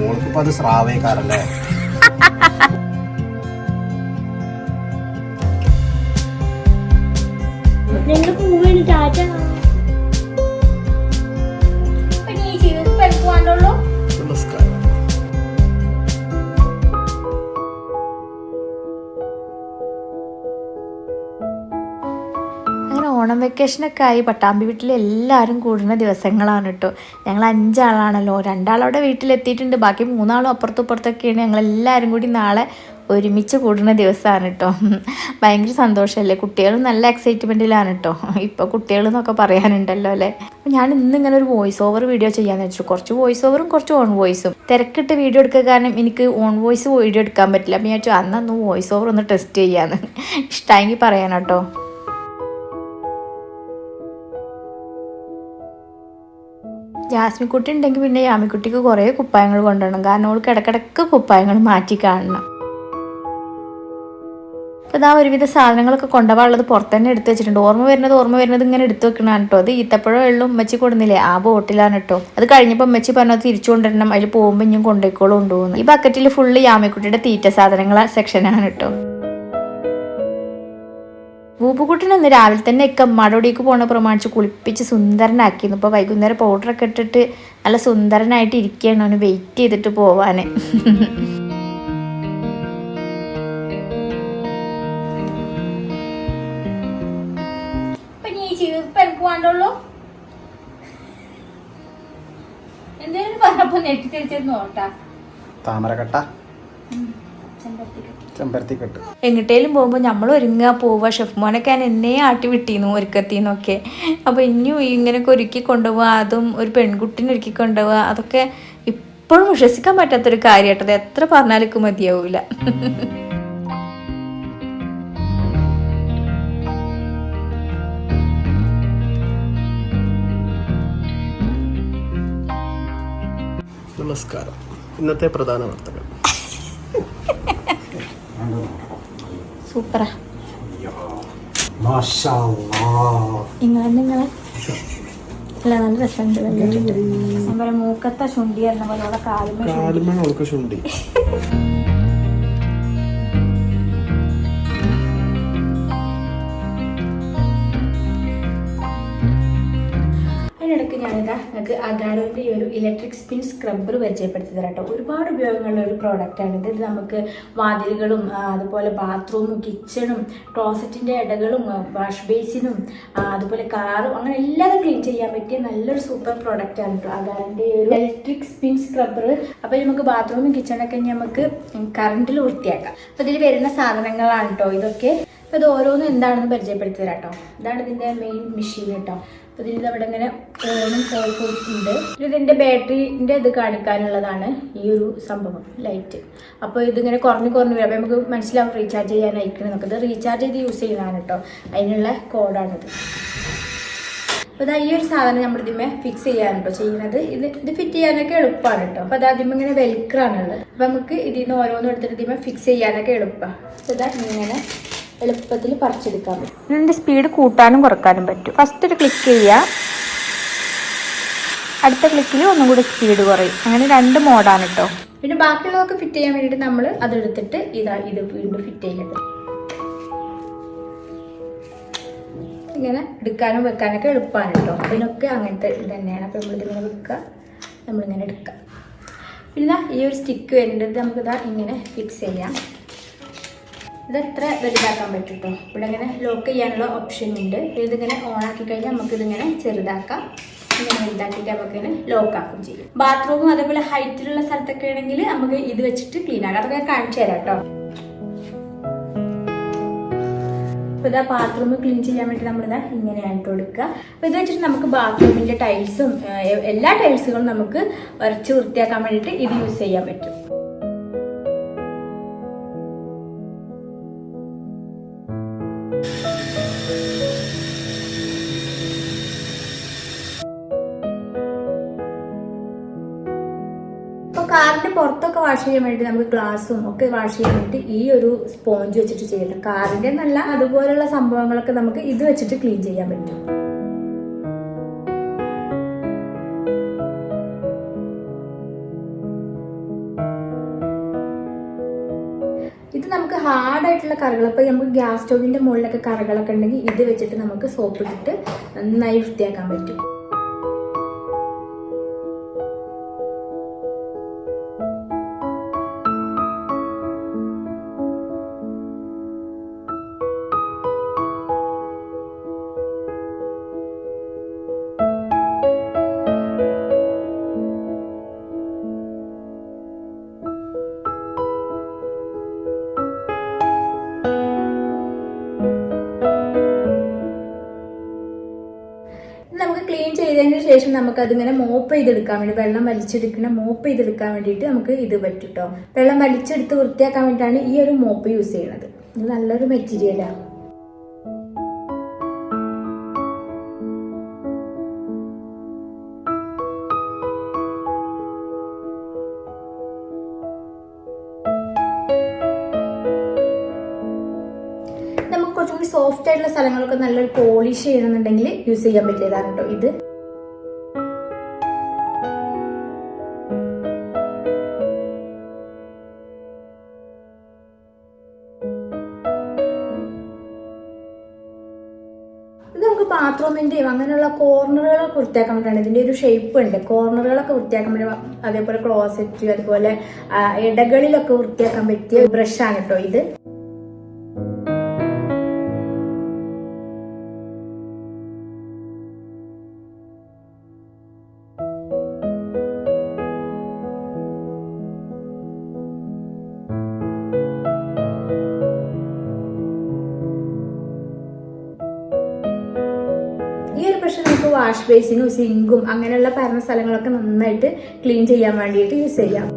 ഓൾക്കിപ്പോ അത് സ്രാവേക്കാറല്ലേ ടാറ്റ. ഈ ജീവിതത്തിൽ എനിക്ക് വെക്കേഷനൊക്കെ ആയി. പട്ടാമ്പി വീട്ടിലെ എല്ലാവരും കൂടുന്ന ദിവസങ്ങളാണ് കേട്ടോ ഞങ്ങൾ അഞ്ചാളാണല്ലോ. രണ്ടാളവിടെ വീട്ടിലെത്തിയിട്ടുണ്ട്. ബാക്കി മൂന്നാളും അപ്പുറത്തും ഇപ്പുറത്തൊക്കെയാണ്. ഞങ്ങൾ എല്ലാവരും കൂടി നാളെ ഒരുമിച്ച് കൂടുന്ന ദിവസമാണ് കേട്ടോ ഭയങ്കര സന്തോഷമല്ലേ കുട്ടികളും നല്ല എക്സൈറ്റ്മെന്റിലാണ് കേട്ടോ ഇപ്പോൾ കുട്ടികൾ എന്നൊക്കെ പറയാനുണ്ടല്ലോ അല്ലേ? ഞാൻ ഇന്ന് ഇങ്ങനെ ഒരു വോയിസ് ഓവർ വീഡിയോ ചെയ്യാമെന്ന് വെച്ചു. കുറച്ച് വോയിസ് ഓവറും കുറച്ച് ഓൺ വോയിസും തിരക്കിട്ട് വീഡിയോ എടുക്കുക കാരണം എനിക്ക് ഓൺ വോയിസ് വീഡിയോ എടുക്കാൻ പറ്റില്ല. അപ്പം ഞാൻ വെച്ചു അന്നൊന്ന് വോയിസ് ഓവർ ഒന്ന് ടെസ്റ്റ് ചെയ്യാമെന്ന് ഇഷ്ടമെങ്കിൽ പറയാൻ ജാസ്മിക്കുട്ടി ഉണ്ടെങ്കിൽ പിന്നെ യാമിക്കുട്ടിക്ക് കുറേ കുപ്പായങ്ങൾ കൊണ്ടുവരണം. കാരണം അവൾക്ക് ഇടക്കിടക്ക് കുപ്പായങ്ങൾ മാറ്റി കാണണം. അപ്പോൾ ഇതാ ഒരുവിധ സാധനങ്ങളൊക്കെ കൊണ്ടുപോകാനുള്ളത് പുറത്ത് തന്നെ എടുത്ത് വെച്ചിട്ടുണ്ട്. ഓർമ്മ വരുന്നത് ഓർമ്മ വരുന്നത് ഇങ്ങനെ എടുത്ത് വെക്കണതാണ് കേട്ടോ അത് ഈത്തപ്പഴം എള്ളും ഉമ്മച്ചി കൊടുന്നില്ലേ? ആ ബോട്ടിലാണ് കേട്ടോ അത് കഴിഞ്ഞപ്പോൾ ഉമ്മച്ചി പറഞ്ഞു തിരിച്ചു കൊണ്ടുവരണം. അതിൽ പോകുമ്പോൾ ഇനിയും കൊണ്ടുപോയിക്കോളും കൊണ്ടുപോകുന്നു ഈ ബക്കറ്റിൽ ഫുള്ള് യാമിക്കുട്ടിയുടെ തീറ്റ സാധനങ്ങളെ സെക്ഷനാണ് കേട്ടോ ഭൂപ്പുകുട്ടൻ ഇന്ന് രാവിലെ തന്നെ ഒക്കെ അമ്മാടോടേക്ക് പോണ പ്രമാണിച്ച് കുളിപ്പിച്ച് സുന്ദരനാക്കിയിരുന്നു. ഇപ്പോൾ വൈകുന്നേരം പൗഡറൊക്കെ ഇട്ടിട്ട് നല്ല സുന്ദരനായിട്ട് ഇരിക്കുകയാണ് അവന്. വെയിറ്റ് ചെയ്തിട്ട് പോവാൻ വേണ്ടുള്ളൂ. എന്തേലും പറഞ്ഞപ്പോ നെറ്റി തിരിച്ചിരുന്നു കേട്ടാ താമരക്കട്ട. ചെമ്പരത്തിക്കെട്ട് എങ്ങോട്ടേലും പോകുമ്പോൾ നമ്മൾ ഒരുങ്ങുക പോവുക ഷെഫ് മോനൊക്കെ ഞാൻ എന്നെ ആട്ടി വിട്ടിരുന്നു ഒരുക്കത്തിന്നൊക്കെ. അപ്പോൾ ഇനിയും ഇങ്ങനെയൊക്കെ ഒരുക്കി കൊണ്ടുപോവുക അതും ഒരു പെൺകുട്ടിനെ ഒരുക്കി കൊണ്ടുപോവുക അതൊക്കെ ഇപ്പോഴും വിശ്വസിക്കാൻ പറ്റാത്തൊരു കാര്യമായിട്ടത് എത്ര പറഞ്ഞാലും മതിയാവൂല. നമസ്കാരം. ഇന്നത്തെ പ്രധാന വാർത്തകൾ. സൂപ്പറാ. നിങ്ങളെ നിങ്ങളെ അല്ല നല്ല രസമുണ്ട്. മൂക്കത്ത ചുണ്ടി പറഞ്ഞ പോലെ കാലുമ കാലുമൺ അവൾക്ക് ചുണ്ടി. ഞാനിതാ നിങ്ങൾക്ക് അഗാഡോന്റെ ഈ ഒരു ഇലക്ട്രിക് സ്പിൻ സ്ക്രബ്ബർ പരിചയപ്പെടുത്തി തരാം കേട്ടോ. ഒരുപാട് ഉപയോഗങ്ങളുള്ള ഒരു പ്രോഡക്റ്റാണ് ഇത്. നമുക്ക് വാതിലുകളും അതുപോലെ ബാത്റൂമും കിച്ചണും ക്ലോസറ്റിന്റെ ഇടകളും വാഷ് ബേസിനും അതുപോലെ കാറും അങ്ങനെ എല്ലാതും ക്ലീൻ ചെയ്യാൻ പറ്റിയ നല്ലൊരു സൂപ്പർ പ്രോഡക്റ്റാണ് കേട്ടോ. അഗാഡോന്റെ ഈ ഒരു ഇലക്ട്രിക് സ്പിൻ സ്ക്രബ്ബർ അപ്പോൾ നമുക്ക് ബാത്റൂമും കിച്ചണൊക്കെ നമുക്ക് കറണ്ടിൽ വൃത്തിയാക്കാം. അപ്പോൾ ഇതിൽ വരുന്ന സാധനങ്ങളാണ് കേട്ടോ ഇതൊക്കെ. അപ്പോൾ ഇത് ഓരോന്നും എന്താണെന്ന് പരിചയപ്പെടുത്തി തരാം കേട്ടോ. ഇതാണ് ഇതിന്റെ മെയിൻ മെഷീൻ കേട്ടോ. അപ്പോൾ അവിടെ ഇങ്ങനെ ഓണും കോഴിക്കോട്ടുണ്ട് ഇതിന്റെ ബാറ്ററിന്റെ ഇത് കാണിക്കാനുള്ളതാണ് ഈ ഒരു സംഭവം ലൈറ്റ്. അപ്പോൾ ഇതിങ്ങനെ കുറഞ്ഞ് കുറഞ്ഞ് വരും. അപ്പോൾ നമുക്ക് മനസ്സിലാവും റീചാർജ് ചെയ്യാൻ നമുക്ക് ഇത് റീചാർജ് ചെയ്ത് യൂസ് ചെയ്യുന്നതാണ് കേട്ടോ. അതിനുള്ള കോഡാണിത്. അപ്പോൾ ഇതാ ഈ ഒരു സാധനം നമ്മൾ ഇതിമേ ഫിക്സ് ചെയ്യാൻ കേട്ടോ ചെയ്യുന്നത്. ഇത് ഇത് ഫിറ്റ് ചെയ്യാനൊക്കെ എളുപ്പമാണ് കേട്ടോ. അപ്പോൾ അതാദ്യം ഇങ്ങനെ വെൽക്രാണുള്ളത് അപ്പോൾ നമുക്ക് ഇതിൽ നിന്ന് ഓരോന്നും എടുത്തിട്ട് ഇതിമേ ഫിക്സ് ചെയ്യാനൊക്കെ എളുപ്പമാണ് ഇതാ ഇങ്ങനെ എളുപ്പത്തിൽ പറിച്ചെടുക്കാൻ പറ്റും. ഇതിന്റെ സ്പീഡ് കൂട്ടാനും കുറക്കാനും പറ്റും. ഫസ്റ്റ് ഒരു ക്ലിക്ക് ചെയ്യുക. അടുത്ത ക്ലിക്കിൽ ഒന്നും കൂടി സ്പീഡ് കുറയും. അങ്ങനെ രണ്ട് മോഡാണ് കേട്ടോ പിന്നെ ബാക്കിയുള്ളതൊക്കെ ഫിറ്റ് ചെയ്യാൻ വേണ്ടിയിട്ട് നമ്മൾ അതെടുത്തിട്ട് ഇതാ ഇത് വീണ്ടും ഫിറ്റ് ചെയ്യുന്നത്. ഇങ്ങനെ എടുക്കാനും വെക്കാനൊക്കെ എളുപ്പമാണ് കേട്ടോ അതിനൊക്കെ അങ്ങനത്തെ ഇത് തന്നെയാണ്. അപ്പോൾ നമ്മളിതിങ്ങനെ വെക്കുക. നമ്മളിങ്ങനെ എടുക്കുക. പിന്നെ ഈ ഒരു സ്റ്റിക്ക് വരുന്നത് നമുക്കിതാ ഇങ്ങനെ ഫിക്സ് ചെയ്യാം. ഇത് എത്ര വലുതാക്കാൻ പറ്റും കേട്ടോ ഇവിടെ ഇങ്ങനെ ലോക്ക് ചെയ്യാനുള്ള ഓപ്ഷൻ ഉണ്ട്. ഇതിങ്ങനെ ഓൺ ആക്കി കഴിഞ്ഞാൽ നമുക്ക് ഇതിങ്ങനെ ചെറുതാക്കാം. ഇങ്ങനെ വലുതാക്കിയിട്ട് നമുക്ക് ഇങ്ങനെ ലോക്ക് ആക്കും ചെയ്യും. ബാത്റൂമും അതേപോലെ ഹൈറ്റിലുള്ള സ്ഥലത്തൊക്കെ ആണെങ്കിൽ നമുക്ക് ഇത് വെച്ചിട്ട് ക്ലീൻ ആക്കാം. അതൊക്കെ കാണിച്ചു തരാം കേട്ടോ അപ്പോൾ ഇതാ ബാത്റൂം ക്ലീൻ ചെയ്യാൻ വേണ്ടി നമ്മളിതാ ഇങ്ങനെയാണ് കൊടുക്കുക അപ്പോൾ ഇത് വെച്ചിട്ട് നമുക്ക് ബാത്റൂമിന്റെ ടൈൽസും എല്ലാ ടൈൽസുകളും നമുക്ക് വരച്ച് വൃത്തിയാക്കാൻ വേണ്ടിയിട്ട് ഇത് യൂസ് ചെയ്യാൻ പറ്റും. വാഷ് ചെയ്യാൻ വേണ്ടി നമുക്ക് ഗ്ലാസ്സും ഒക്കെ വാഷ് ചെയ്യാൻ വേണ്ടി ഈ ഒരു സ്പോഞ്ച് വെച്ചിട്ട് ചെയ്യല്ലോ കാറിന്റെ നല്ല അതുപോലുള്ള സംഭവങ്ങളൊക്കെ നമുക്ക് ഇത് വെച്ചിട്ട് ക്ലീൻ ചെയ്യാൻ പറ്റും. ഇത് നമുക്ക് ഹാർഡായിട്ടുള്ള കറികൾ അപ്പോൾ നമുക്ക് ഗ്യാസ് സ്റ്റോവിന്റെ മുകളിലൊക്കെ കറികളൊക്കെ ഉണ്ടെങ്കിൽ ഇത് വെച്ചിട്ട് നമുക്ക് സോപ്പ് ഇട്ടിട്ട് നന്നായി വൃത്തിയാക്കാൻ പറ്റും. ശേഷം നമുക്ക് അതിങ്ങനെ മോപ്പ് ചെയ്തെടുക്കാൻ വേണ്ടി വെള്ളം വലിച്ചെടുക്കുന്ന മോപ്പ് ചെയ്തെടുക്കാൻ വേണ്ടിയിട്ട് നമുക്ക് ഇത് പറ്റും കേട്ടോ വെള്ളം വലിച്ചെടുത്ത് വൃത്തിയാക്കാൻ വേണ്ടിയിട്ടാണ് ഈ ഒരു മോപ്പ് യൂസ് ചെയ്യുന്നത്. ഇത് നല്ലൊരു മെറ്റീരിയലാണ് നമുക്ക് സോഫ്റ്റ് ആയിട്ടുള്ള സ്ഥലങ്ങളൊക്കെ നല്ലൊരു പോളിഷ് ചെയ്യണമെന്നുണ്ടെങ്കിൽ യൂസ് ചെയ്യാൻ പറ്റിയതാണ് കേട്ടോ ഇത്. അങ്ങനെയുള്ള കോർണറുകളൊക്കെ വൃത്തിയാക്കാൻ വേണ്ടിയാണ് ഇതിന്റെ ഒരു ഷേപ്പ് ഉണ്ട്. കോർണറുകളൊക്കെ വൃത്തിയാക്കാൻ വേണ്ടി അതേപോലെ ക്ലോസറ്റ് അതുപോലെ ഇടകളിലൊക്കെ വൃത്തിയാക്കാൻ പറ്റിയ ബ്രഷാണ് കേട്ടോ ഇത്. വാഷ് ബേസിനും സിങ്കും അങ്ങനെയുള്ള പറഞ്ഞ സ്ഥലങ്ങളൊക്കെ നന്നായിട്ട് ക്ലീൻ ചെയ്യാൻ വേണ്ടിയിട്ട് യൂസ് ചെയ്യാം.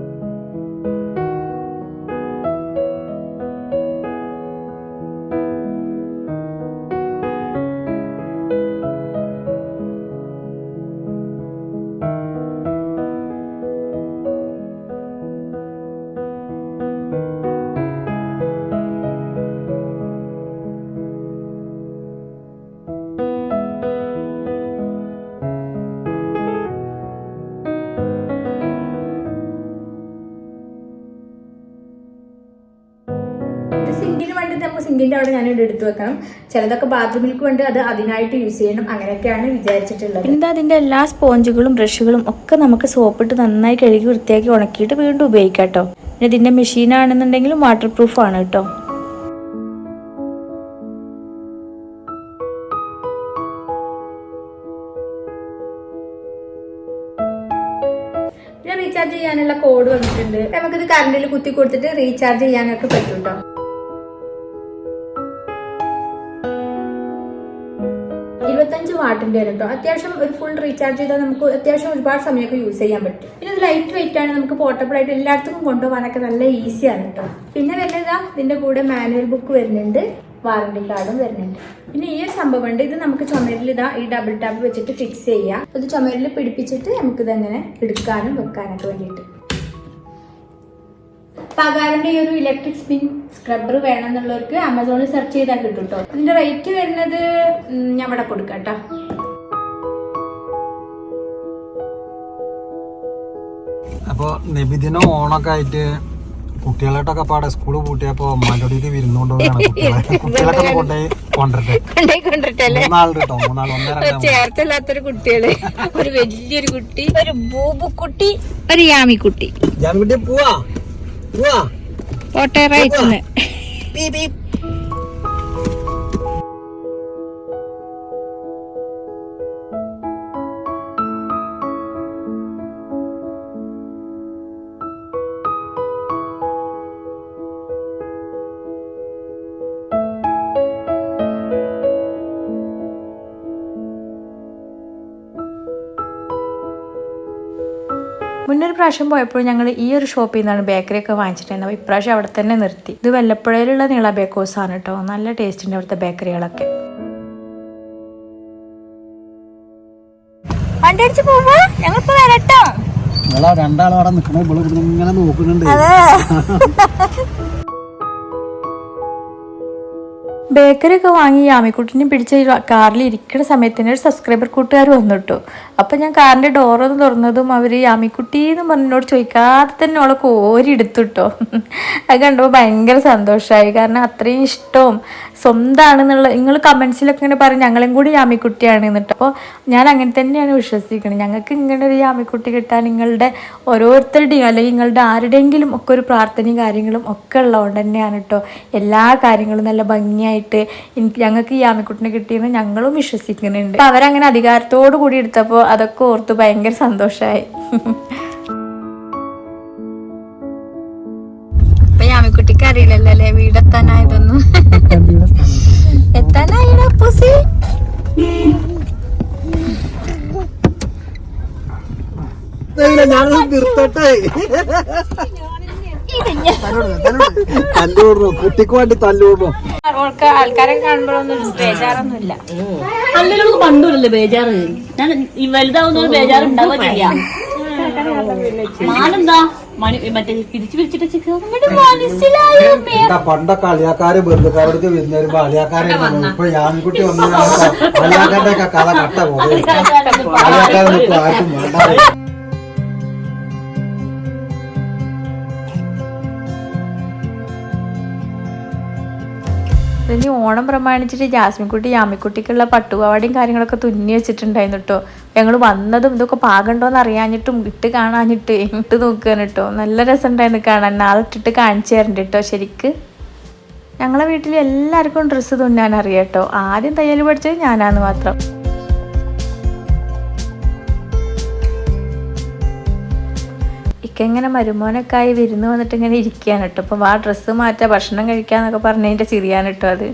സിങ്കിന്റെ അവിടെ ഞാനിവിടെ എടുത്തു വെക്കണം. ചിലതൊക്കെ ബാത്റൂമിലേക്ക് കൊണ്ട് അത് അതിനായിട്ട് യൂസ് ചെയ്യണം. അങ്ങനെയൊക്കെയാണ് വിചാരിച്ചിട്ടുള്ളത്. എന്താ അതിന്റെ എല്ലാ സ്പോഞ്ചുകളും ബ്രഷുകളും ഒക്കെ നമുക്ക് സോപ്പിട്ട് നന്നായി കഴുകി വൃത്തിയാക്കി ഉണക്കിയിട്ട് വീണ്ടും ഉപയോഗിക്കാം കേട്ടോ പിന്നെ ഇതിന്റെ മെഷീനാണെന്നുണ്ടെങ്കിലും വാട്ടർ പ്രൂഫ് ആണ് കേട്ടോ റീചാർജ് ചെയ്യാനുള്ള കോഡ് വന്നിട്ടുണ്ട്. നമുക്കിത് കറണ്ടിൽ കുത്തി കൊടുത്തിട്ട് റീചാർജ് ചെയ്യാനൊക്കെ പറ്റും കേട്ടോ ഇരുപത്തഞ്ച് വരും കേട്ടോ അത്യാവശ്യം ഒരു ഫുൾ റീചാർജ് ചെയ്താൽ നമുക്ക് അത്യാവശ്യം ഒരുപാട് സമയമൊക്കെ യൂസ് ചെയ്യാൻ പറ്റും. പിന്നെ ഇത് ലൈറ്റ് വെയിറ്റ് ആണ് നമുക്ക് പോർട്ടബിൾ ആയിട്ട് എല്ലായിടത്തും കൊണ്ടുപോകാനൊക്കെ നല്ല ഈസിയാണ് കേട്ടോ പിന്നെ വരുന്നതാ ഇതിന്റെ കൂടെ മാനുവൽ ബുക്ക് വരുന്നുണ്ട് വാറണ്ടി കാർഡും വരുന്നുണ്ട്. പിന്നെ ഈ ഒരു സംഭവം ഉണ്ട് ഇത് നമുക്ക് ചുമരിൽ ഇതാ ഈ ഡബിൾ ടാപ്പ് വെച്ചിട്ട് ഫിക്സ് ചെയ്യാം. അത് ചുമരിൽ പിടിപ്പിച്ചിട്ട് നമുക്കിത് അങ്ങനെ എടുക്കാനും വെക്കാനൊക്കെ വേണ്ടിയിട്ട്. പകാരന്റെ ഈ ഒരു ഇലക്ട്രിക് സ്പിൻ സ്ക്രബ്ബർ വേണമെന്നുള്ളവർക്ക് ആമസോണിൽ സെർച്ച് ചെയ്താൽ കിട്ടും കേട്ടോ ഇതിന്റെ റേറ്റ് വരുന്നത് ഞാൻ ഇവിടെ കൊടുക്കാം കേട്ടോ അപ്പോൾ നബിദിനം ഓണൊക്കെ ആയിട്ട് കുട്ടികളായിട്ടൊക്കെ പാടെ സ്കൂൾ പൂട്ടിയപ്പോ അമ്മാന്റെ വിരുന്നുകൊണ്ടുപോകാണ് കുട്ടികളെ കുട്ടികളൊക്കെ കൊണ്ടുപോയി കൊണ്ടിട്ടെ ചേർത്തല്ലാത്തൊരു കുട്ടികൾ. ഒരു വലിയൊരു കുട്ടി ഒരു ബൂബുക്കുട്ടി ഒരു യാമിക്കുട്ടി. യാമിക്കുട്ടി പോവാ. പോട്ടെ റൈറ്റിന്. മുന്നൊരു പ്രാവശ്യം പോയപ്പോൾ ഞങ്ങൾ ഈ ഒരു ഷോപ്പിൽ നിന്നാണ് ബേക്കറി ഒക്കെ വാങ്ങിച്ചിട്ടുണ്ടായിരുന്നത്. അപ്പോൾ ഇപ്രാവശ്യം അവിടെ തന്നെ നിർത്തി. ഇത് വല്ലപ്പുഴയിലുള്ള നീള ബേക്കോസ് ആണ് കേട്ടോ നല്ല ടേസ്റ്റ് ഉണ്ട് അവിടുത്തെ ബേക്കറികളൊക്കെ വണ്ടി അടിച്ച് പോവാ ഞങ്ങളിപ്പോ വരട്ടോ നിങ്ങളാ രണ്ടാളും അവിടെ നിൽക്കണ ഇവിടെ ഇങ്ങനെ നോക്കുന്നുണ്ട്. ബേക്കറി ഒക്കെ വാങ്ങി യാമിക്കുട്ടിനെ പിടിച്ച കാറിൽ ഇരിക്കുന്ന സമയത്ത് തന്നെ ഒരു സബ്സ്ക്രൈബർ കൂട്ടുകാർ വന്നു കേട്ടോ അപ്പം ഞാൻ കാറിന്റെ ഡോറൊന്ന് തുറന്നതും അവർ യാമിക്കുട്ടി എന്ന് പറഞ്ഞോട് ചോദിക്കാതെ തന്നെ അവളെ കോരി എടുത്തു കേട്ടോ അത് കണ്ടപ്പോൾ ഭയങ്കര സന്തോഷമായി കാരണം അത്രയും ഇഷ്ടവും സ്വന്തമാണെന്നുള്ള നിങ്ങൾ കമൻസിലൊക്കെ ഇങ്ങനെ പറയും ഞങ്ങളും കൂടി യാമിക്കുട്ടിയാണ് എന്നിട്ട്. അപ്പോൾ ഞാൻ അങ്ങനെ തന്നെയാണ് വിശ്വസിക്കുന്നത് ഞങ്ങൾക്ക് ഇങ്ങനെ ഒരു യാമിക്കുട്ടി കിട്ടാൻ നിങ്ങളുടെ ഓരോരുത്തരുടെയും അല്ലെങ്കിൽ നിങ്ങളുടെ ആരുടെയെങ്കിലും ഒക്കെ ഒരു പ്രാർത്ഥനയും കാര്യങ്ങളും ഒക്കെ ഉള്ളതുകൊണ്ട് തന്നെയാണ് കേട്ടോ എല്ലാ കാര്യങ്ങളും നല്ല ഭംഗിയായിട്ട് എനിക്ക് ഞങ്ങൾക്ക് ഈ യാമിക്കുട്ടിനെ കിട്ടിയെന്ന് ഞങ്ങളും വിശ്വസിക്കുന്നുണ്ട്. അവരങ്ങനെ അധികാരത്തോടു കൂടി എടുത്തപ്പോൾ അതൊക്കെ ഓർത്ത് ഭയങ്കര സന്തോഷമായി ഇപ്പൊ യാമിക്കുട്ടിക്ക് അറിയില്ലല്ലോ അല്ലേ? വീടെത്താനായതൊന്നും. എത്താനായിടാ പൂസി? ഞാൻ നിർത്തട്ടെ. തല്ലൂടുന്നു കുട്ടിക്ക് വേണ്ടി തല്ലൂടുന്നു അവൾക്ക് ആൾക്കാരെ കാണുമ്പോഴൊന്നും ബേജാറൊന്നുമില്ല. അല്ലെങ്കിലും പണ്ടൂരല്ലേ ബേജാറ്. ഞാൻ ഈ വലുതാവുന്ന ബേജാറ് മാനെന്താ? പണ്ടൊക്കെ അളിയാക്കാര് ബന്ധുക്കാരോടൊക്കെ വരുന്ന വരുമ്പോ അളിയാക്കാരെ ഇപ്പൊ യാമിക്കുട്ടി വന്നു അളിയാക്കാരുടെ ഒക്കെ കഥ കട്ട പോകും അളിയാക്കാരെ ആർക്കും വേണ്ട ഓണം പ്രമാണിച്ചിട്ട് ജാസ്മിൻകുട്ടി യാമിക്കുട്ടിക്കുള്ള പട്ടുപാവാടയും കാര്യങ്ങളൊക്കെ തുന്നി വെച്ചിട്ടുണ്ടായിരുന്നു കേട്ടോ ഞങ്ങൾ വന്നതും ഇതൊക്കെ പാകണ്ടോന്ന് അറിയാഞ്ഞിട്ടും ഇട്ട് കാണാഞ്ഞിട്ട് ഇട്ട് നോക്കുകയാണ് കേട്ടോ നല്ല രസമുണ്ടായിരുന്നു കാണാൻ. നാളെ ഇട്ടിട്ട് കാണിച്ചു തരണ്ട് കേട്ടോ ശരിക്ക്. ഞങ്ങളെ വീട്ടിൽ എല്ലാവർക്കും ഡ്രസ്സ് തുന്നാൻ അറിയാം കേട്ടോ ആദ്യം തയ്യൽ പഠിച്ചത് ഞാനാന്ന് മാത്രം. ഇങ്ങനെ മരുമോനൊക്കെ ആയി വിരുന്ന് വന്നിട്ട് ഇങ്ങനെ ഇരിക്കുകയാണ് കേട്ടോ അപ്പം ആ ഡ്രസ്സ് മാറ്റാ ഭക്ഷണം കഴിക്കാന്നൊക്കെ പറഞ്ഞതിന്റെ ചിരിയാണ് കേട്ടോ അത്.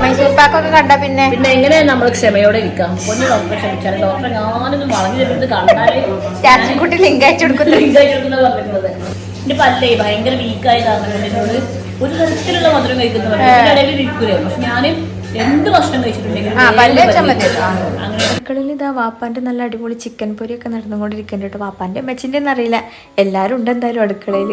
മൈസൂർ പാക്കൊക്കെ കണ്ട പിന്നെ? പിന്നെ എങ്ങനെയാ നമ്മൾ ക്ഷമയോടെ ഇരിക്കാം? ഒന്ന് ഡോക്ടറെ ക്ഷമിച്ചാൽ ഡോക്ടറെ ഞാനൊന്നും വളഞ്ഞു തരുന്നത് കണ്ടാലേ ജാസ്മിൻകുട്ടി ലിങ്ക് അയച്ചു കൊടുക്കുന്നു വീക്കായിട്ടുണ്ടെന്ന് പറഞ്ഞിട്ടുള്ളത്. എന്റെ പല്ലേ ഭയങ്കര വീക്കായി കാരണം എന്നോട് ഒരു തരത്തിലുള്ള മധുരം കഴിക്കുന്നവർ ഇടയിൽ ഇരിക്കൂലേ? പക്ഷെ ഞാൻ എന്ത് ഭക്ഷണം കഴിച്ചിട്ടുണ്ടെങ്കിലും അടുക്കളയിൽ ഇതാ വാപ്പാന്റെ നല്ല അടിപൊളി ചിക്കൻ പൊരിയൊക്കെ നടന്നുകൊണ്ടിരിക്കുന്നുണ്ട് കേട്ടോ. വാപ്പാന്റെ അമ്മച്ചിന്റെ അറിയില്ല. എല്ലാരും ഉണ്ട് എന്തായാലും അടുക്കളയിൽ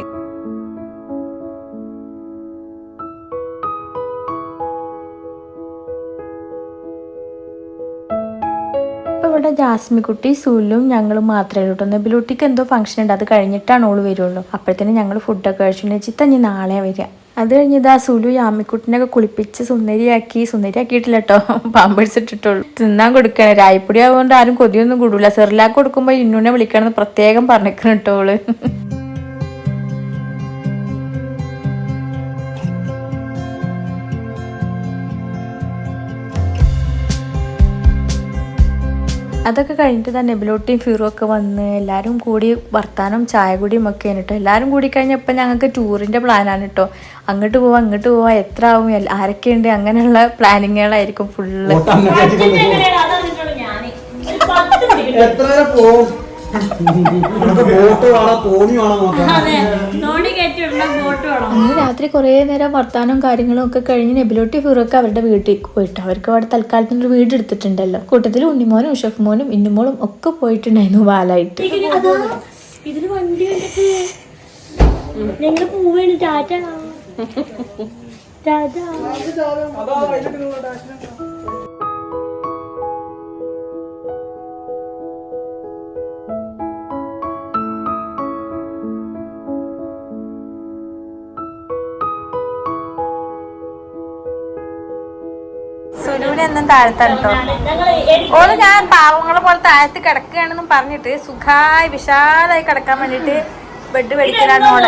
ഇപ്പൊ ഇവിടെ ജാസ്മിക്കുട്ടി സുലും ഞങ്ങളും മാത്രമേ ഉള്ളൂ നെബിലൂട്ടിക്ക് എന്തോ ഫംഗ്ഷൻ ഉണ്ട്. അത് കഴിഞ്ഞിട്ടാണ് ഓൾ വരുള്ളൂ. അപ്പോഴത്തേന് ഞങ്ങൾ ഫുഡൊക്കെ കഴിച്ചു. ചിത്ത ഇനി നാളെ വരിക. അത് കഴിഞ്ഞ് ഇതാ സുലു യാമിക്കുട്ടിനൊക്കെ കുളിപ്പിച്ച് സുന്ദരിയാക്കി സുന്ദരിയാക്കിയിട്ടില്ല കേട്ടോ പാമ്പേഴ്സ് ഇട്ടിട്ടുള്ളൂ തിന്നാൻ കൊടുക്കണം. രായപ്പൊടി ആവുകൊണ്ട് ആരും കൊതിയൊന്നും കൂടൂല. സെറിലാക്ക് കൊടുക്കുമ്പോൾ ഇന്നുനെ വിളിക്കണമെന്ന് പ്രത്യേകം പറഞ്ഞിരിക്കണം അതൊക്കെ കഴിഞ്ഞിട്ട് തന്നെ നെബിലോട്ടിയും ഫിറും ഒക്കെ വന്ന് എല്ലാവരും കൂടി വർത്താനം ചായ കുടിയും ഒക്കെ ആണ് കേട്ടോ എല്ലാവരും കൂടി കഴിഞ്ഞപ്പോൾ ഞങ്ങൾക്ക് ടൂറിന്റെ പ്ലാനാണ് കേട്ടോ അങ്ങോട്ട് പോവാം ഇങ്ങോട്ട് പോവാം എത്ര ആവും ആരൊക്കെ ആരൊക്കെയുണ്ട് അങ്ങനെയുള്ള പ്ലാനിങ്ങുകളായിരിക്കും ഫുള്ള് എത്ര നേരം അന്ന് രാത്രി കുറേ നേരം വർത്താനവും കാര്യങ്ങളും ഒക്കെ കഴിഞ്ഞ് നെബിലോട്ടി ഫിറൊക്കെ അവരുടെ വീട്ടിൽ പോയിട്ട്. അവർക്ക് അവിടെ തൽക്കാലത്തിന് ഒരു വീട് എടുത്തിട്ടുണ്ടല്ലോ. കൂട്ടത്തിൽ ഉണ്ണിമോനും ഉഷഫ് മോനും ഇന്നുമോളും ഒക്കെ പോയിട്ടുണ്ടായിരുന്നു വാലായിട്ട്. ഇതിന് വണ്ടി കണ്ടിട്ട് ഞങ്ങൾ പോവാണ്. ടാറ്റ. ടാറ്റ. സുലുവിനെന്നും താഴ്ത്താണ് കേട്ടോ ഓൾ ഞാൻ പാവങ്ങളെ പോലെ താഴ്ത്തി കിടക്കുകയാണെന്നും പറഞ്ഞിട്ട് സുഖായി വിശാലായി കിടക്കാൻ വേണ്ടിട്ട് ബെഡ് മേടിക്കലാണ് ഓൾ.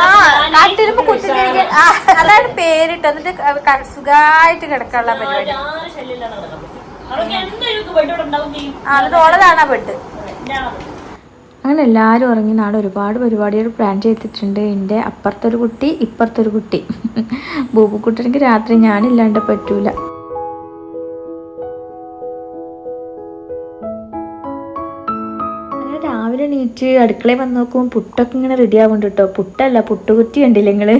ആ കാട്ടിരുമ്പോ കുത്തിരിക്കാൻ അതാണ് പേരിട്ട് എന്നിട്ട് സുഖമായിട്ട് സുഖായിട്ട് കിടക്കാനുള്ള പരിപാടി. എന്നിട്ട് ഓളതാണ് ആ ബെഡ് അങ്ങനെ എല്ലാവരും ഉറങ്ങി നാളെ ഒരുപാട് പരിപാടികൾ പ്ലാൻ ചെയ്തിട്ടുണ്ട്. എന്റെ അപ്പുറത്തൊരു കുട്ടി ഇപ്പുറത്തൊരു കുട്ടി. ബൂബുക്കുട്ടനെങ്കിൽ രാത്രി ഞാനില്ലാണ്ട് പറ്റൂല. കഴിച്ചിട്ട് അടുക്കളയിൽ വന്ന് നോക്കും പുട്ടൊക്കെ ഇങ്ങനെ റെഡി ആവുന്നുണ്ട് കേട്ടോ പുട്ടല്ല പുട്ടുകുറ്റി കണ്ടില്ല നിങ്ങൾ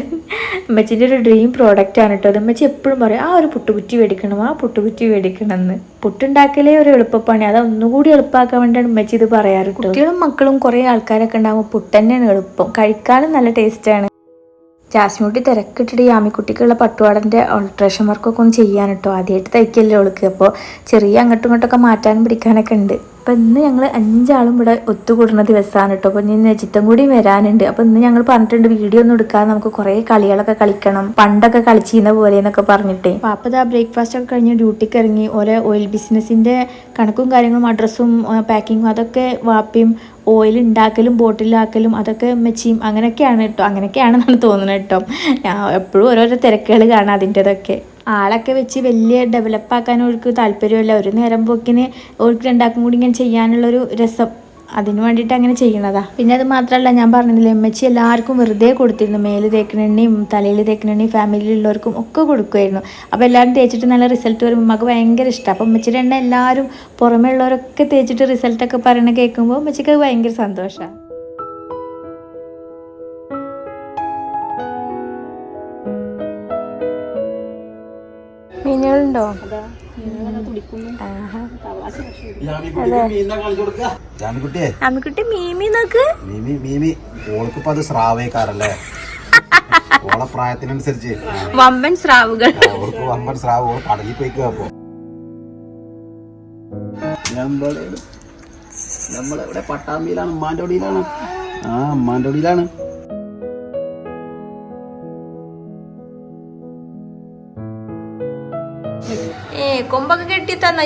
അമ്മച്ചിന്റെ ഒരു ഡ്രീം ആണ് കേട്ടോ അമ്മച്ചി എപ്പോഴും പറയും ആ ഒരു പുട്ടുകുറ്റി മേടിക്കണം ആ പുട്ടുകുറ്റി മേടിക്കണം എന്ന് പുട്ടുണ്ടാക്കലേ ഒരു എളുപ്പപ്പണി. അത് ഒന്നുകൂടി എളുപ്പമാക്കാൻ വേണ്ടിയാണ് അമ്മച്ചി ഇത് പറയാറ് കുട്ടികളും മക്കളും കുറേ ആൾക്കാരൊക്കെ ഉണ്ടാകുമ്പോൾ പുട്ട് തന്നെയാണ് എളുപ്പം. കഴിക്കാനും നല്ല ടേസ്റ്റാണ് ജാസ്മിൻകുട്ടി തിരക്കിട്ടിട്ട് ഈ ആമിക്കുട്ടിക്കുള്ള പട്ടുപാടന്റെ ഓൾട്രേഷൻ വർക്കൊക്കെ ഒന്ന് ചെയ്യാൻ കേട്ടോ ആദ്യമായിട്ട് തയ്ക്കല്ലേ അവൾക്ക് അപ്പോൾ ചെറിയ അങ്ങോട്ടും ഇങ്ങോട്ടൊക്കെ മാറ്റാനും പിടിക്കാനൊക്കെ ഉണ്ട്. അപ്പോൾ ഇന്ന് ഞങ്ങൾ അഞ്ചാളും ഇവിടെ ഒത്തുകൂടുന്ന ദിവസമാണ് കേട്ടോ അപ്പം ഇന്ന് ചിത്തം കൂടി വരാനുണ്ട്. അപ്പം ഇന്ന് ഞങ്ങൾ പറഞ്ഞിട്ടുണ്ട് വീഡിയോ ഒന്നും എടുക്കാതെ നമുക്ക് കുറേ കളികളൊക്കെ കളിക്കണം. പണ്ടൊക്കെ കളിച്ചിരുന്ന പോലെ എന്നൊക്കെ പറഞ്ഞിട്ടേ. അപ്പം ഇതാ ബ്രേക്ക്ഫാസ്റ്റ് ഒക്കെ കഴിഞ്ഞ് ഡ്യൂട്ടിക്ക് ഇറങ്ങി. ഓരോ ഓയിൽ ബിസിനസ്സിന്റെ കണക്കും കാര്യങ്ങളും അഡ്രസ്സും പാക്കിങ്ങും അതൊക്കെ വാപ്പയും ഓയിൽ ഉണ്ടാക്കലും ബോട്ടിലാക്കലും അതൊക്കെ മെച്ചിയും അങ്ങനെയൊക്കെയാണ് കേട്ടോ അങ്ങനെയൊക്കെയാണെന്നാണ് തോന്നുന്നത് കേട്ടോ ഞാൻ എപ്പോഴും ഓരോരോ തിരക്കുകൾ കാണാം അതിന്റെതൊക്കെ. ആളൊക്കെ വെച്ച് വലിയ ഡെവലപ്പ് ആക്കാൻ അവർക്ക് താല്പര്യമില്ല. ഒരു നേരം പോക്കിന് അവർക്ക് രണ്ടാക്കും കൂടി ഇങ്ങനെ ചെയ്യാനുള്ളൊരു രസം. അതിന് വേണ്ടിയിട്ട് അങ്ങനെ ചെയ്യണതാ പിന്നെ അത് മാത്രമല്ല ഞാൻ പറഞ്ഞില്ലേ എമ്മച്ചി എല്ലാവർക്കും വെറുതെ കൊടുത്തിരുന്നു. മേൽ തേക്കണെണ്ണയും തലയിൽ തേക്കണെണ്ണയും ഫാമിലിയിലുള്ളവർക്കും ഒക്കെ കൊടുക്കുമായിരുന്നു അപ്പോൾ എല്ലാവരും തേച്ചിട്ട് നല്ല റിസൾട്ട് വരുമ്പോൾ നമുക്ക് ഭയങ്കര ഇഷ്ടമാണ് അപ്പോൾ ഉമ്മച്ചിയുടെ എണ്ണ എല്ലാവരും പുറമേ ഉള്ളവരൊക്കെ തേച്ചിട്ട് റിസൾട്ടൊക്കെ പറയണ കേൾക്കുമ്പോൾ ഉമ്മച്ചിക്ക് അത് ഭയങ്കര സന്തോഷമാണ് ജാമിക്കുട്ടിയെ. അമ്മിക്കുട്ടി മീമി നോക്ക്. മീമി മീമി. ഓൾക്കിപ്പോ അത് സ്രാവേക്കാരല്ലേ? ഓളെ പ്രായത്തിനനുസരിച്ച്. വമ്പൻ സ്രാവുകൾ. ഓൾക്ക് വമ്പൻ സ്രാവ്. ഓൾ കടലിൽ പോയിക്കുക അപ്പൊ. നമ്മൾ നമ്മളിവിടെ പട്ടാമ്പിയിലാണ്? ഉമ്മാന്റെ ഒടിയിലാണ് ആ ഉമ്മാന്റെ ഒടിയിലാണ് കെട്ടി തന്നോ?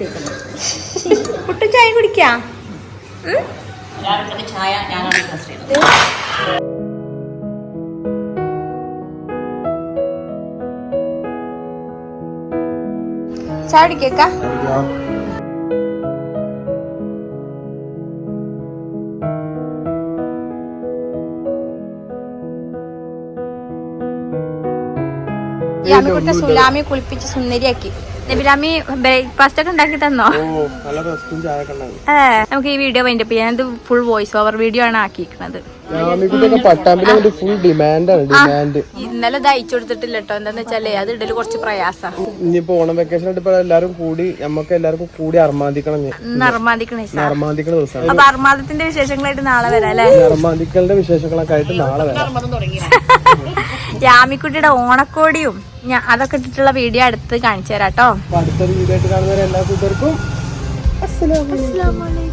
കിട്ടണം കുട്ടു ചായ കുടിക്കാം? ചായ ഞാനാണ് ഇൻട്രസ്റ്റ് കുടിക്കേക്കാ സുലാമി കുളിപ്പിച്ച് സുന്ദരിയാക്കി. നബിലാമി ബ്രേക്ക്ഫാസ്റ്റ് ഒക്കെ ഉണ്ടാക്കി തന്നോ? ഏ നമുക്ക് ഈ വീഡിയോ വൈൻഡപ്പ് ചെയ്യാൻ ഇത് ഫുൾ വോയിസ് ഓവർ വീഡിയോ ആണ് ആക്കിയിരിക്കുന്നത് യാമിക്കുട്ടിയൊക്കെ പട്ടാമ്പിലെ ഫുൾ ഡിമാൻഡാണ് ഡിമാൻഡ് ഇന്നലെ ഇത് അയച്ചു കൊടുത്തിട്ടില്ല കേട്ടോ എന്താന്ന് വെച്ചാലേ അത് ഇടൽ കുറച്ച് പ്രയാസാ. ഇനിയിപ്പോ ഓണം വെക്കേഷൻ എല്ലാരും കൂടി നമുക്ക് എല്ലാവർക്കും കൂടി അർമാദിക്കണം അർമാദിക്കണ ദിവസമാണ് അപ്പൊ അർമാദത്തിന്റെ വിശേഷങ്ങളായിട്ട് നാളെ വരാം അല്ലെ? അർമാദിക്കലിന്റെ വിശേഷങ്ങളൊക്കെ ആയിട്ട് നാളെ വരാം. ജാമിക്കുട്ടിയുടെ ഓണക്കോടിയും ഞാൻ അതൊക്കെ ഇട്ടിട്ടുള്ള വീഡിയോ അടുത്ത് കാണിച്ചു തരാം കേട്ടോ. അടുത്തൊരു വീഡിയോ ആയിട്ട് കാണുന്നവരെ എല്ലാ കൂട്ടർക്കും അസ്സലാമു അലൈക്കും.